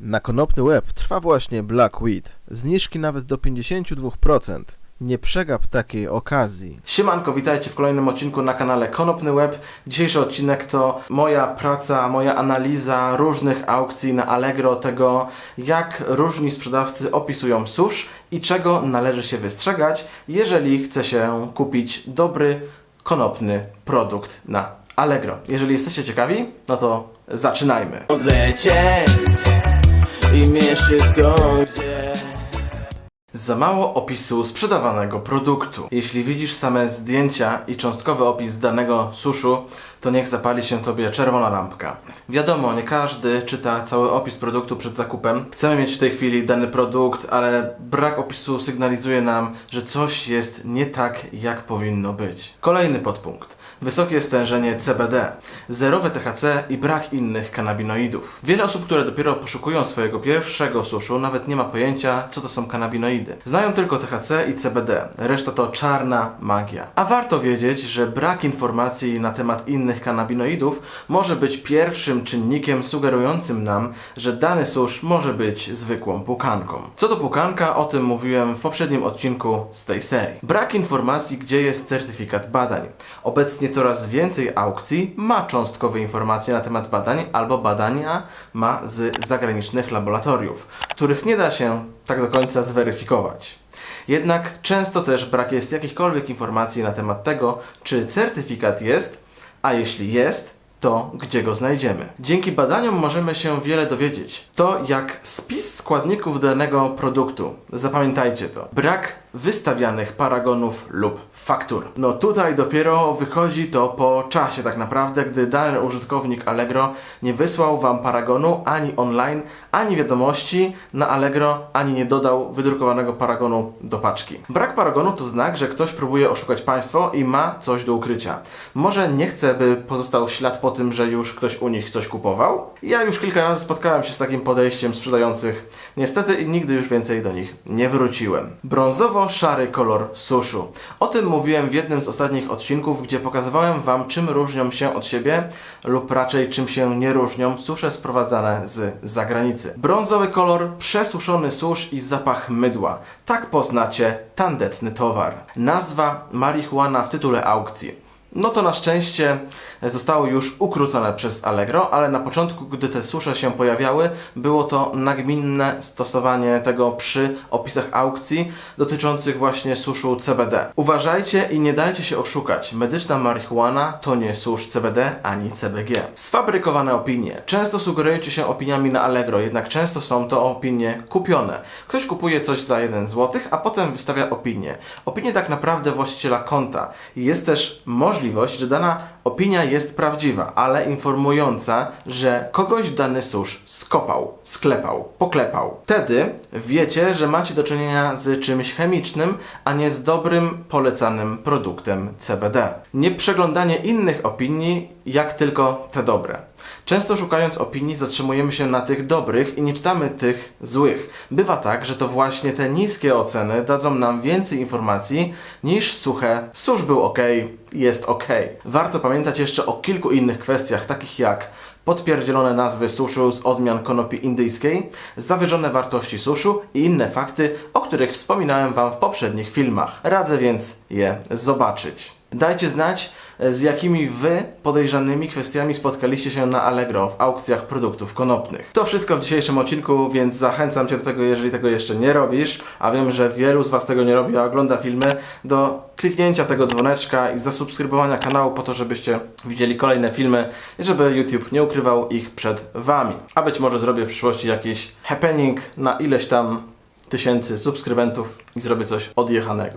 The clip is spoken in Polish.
Na konopny łeb trwa właśnie Black Weed. Zniżki nawet do 52%. Nie przegap takiej okazji. Siemanko, witajcie w kolejnym odcinku na kanale Konopny Web. Dzisiejszy odcinek to moja praca, moja analiza różnych aukcji na Allegro, tego jak różni sprzedawcy opisują susz i czego należy się wystrzegać, jeżeli chce się kupić dobry, konopny produkt na Allegro. Jeżeli jesteście ciekawi, no to zaczynajmy. odlecieć i mnie wszystko gdzie Za mało opisu sprzedawanego produktu. Jeśli widzisz same zdjęcia i cząstkowy opis danego suszu, to niech zapali się tobie czerwona lampka. Wiadomo, nie każdy czyta cały opis produktu przed zakupem. Chcemy mieć w tej chwili dany produkt, ale brak opisu sygnalizuje nam, że coś jest nie tak, jak powinno być. Kolejny podpunkt. Wysokie stężenie CBD, zerowe THC i brak innych kanabinoidów. Wiele osób, które dopiero poszukują swojego pierwszego suszu, nawet nie ma pojęcia, co to są kanabinoidy. Znają tylko THC i CBD, reszta to czarna magia. A warto wiedzieć, że brak informacji na temat innych kanabinoidów może być pierwszym czynnikiem sugerującym nam, że dany susz może być zwykłą pukanką. Co to pukanka, o tym mówiłem w poprzednim odcinku z tej serii. Brak informacji, gdzie jest certyfikat badań. Obecnie coraz więcej aukcji ma cząstkowe informacje na temat badań albo badania ma z zagranicznych laboratoriów, których nie da się tak do końca zweryfikować. Jednak często też brak jest jakichkolwiek informacji na temat tego, czy certyfikat jest, a jeśli jest, to gdzie go znajdziemy. Dzięki badaniom możemy się wiele dowiedzieć. To jak spis składników danego produktu. Zapamiętajcie to. Brak wystawianych paragonów lub faktur. No tutaj dopiero wychodzi to po czasie tak naprawdę, gdy dany użytkownik Allegro nie wysłał Wam paragonu ani online, ani wiadomości na Allegro, ani nie dodał wydrukowanego paragonu do paczki. Brak paragonu to znak, że ktoś próbuje oszukać Państwo i ma coś do ukrycia. Może nie chce, by pozostał ślad po tym, że już ktoś u nich coś kupował? Ja już kilka razy spotkałem się z takim podejściem sprzedających. Niestety i nigdy już więcej do nich nie wróciłem. Brązowo-szary kolor suszu. O tym mówiłem w jednym z ostatnich odcinków, gdzie pokazywałem Wam, czym różnią się od siebie, lub raczej czym się nie różnią susze sprowadzane z zagranicy. Brązowy kolor, przesuszony susz i zapach mydła. Tak poznacie tandetny towar. Nazwa marihuana w tytule aukcji. No to na szczęście zostało już ukrócone przez Allegro, ale na początku, gdy te susze się pojawiały, było to nagminne stosowanie tego przy opisach aukcji dotyczących właśnie suszu CBD. Uważajcie i nie dajcie się oszukać. Medyczna marihuana to nie susz CBD ani CBG. Sfabrykowane opinie. Często sugerujecie się opiniami na Allegro, jednak często są to opinie kupione. Ktoś kupuje coś za 1 zł, a potem wystawia opinię. Opinię tak naprawdę właściciela konta. Jest też możliwość, że dana opinia jest prawdziwa, ale informująca, że kogoś dany susz skopał, sklepał, poklepał. Wtedy wiecie, że macie do czynienia z czymś chemicznym, a nie z dobrym, polecanym produktem CBD. Nie przeglądanie innych opinii, jak tylko te dobre. Często szukając opinii zatrzymujemy się na tych dobrych i nie czytamy tych złych. Bywa tak, że to właśnie te niskie oceny dadzą nam więcej informacji niż suche susz był ok, jest ok. Warto pamiętać jeszcze o kilku innych kwestiach, takich jak podpierdzielone nazwy suszu z odmian konopi indyjskiej, zawyżone wartości suszu i inne fakty, o których wspominałem Wam w poprzednich filmach. Radzę więc je zobaczyć. Dajcie znać, z jakimi Wy podejrzanymi kwestiami spotkaliście się na Allegro w aukcjach produktów konopnych. To wszystko w dzisiejszym odcinku, więc zachęcam Cię do tego, jeżeli tego jeszcze nie robisz, a wiem, że wielu z Was tego nie robi, a ogląda filmy, do kliknięcia tego dzwoneczka i zasubskrybowania kanału po to, żebyście widzieli kolejne filmy i żeby YouTube nie ukrywał ich przed Wami. A być może zrobię w przyszłości jakiś happening na ileś tam tysięcy subskrybentów i zrobię coś odjechanego.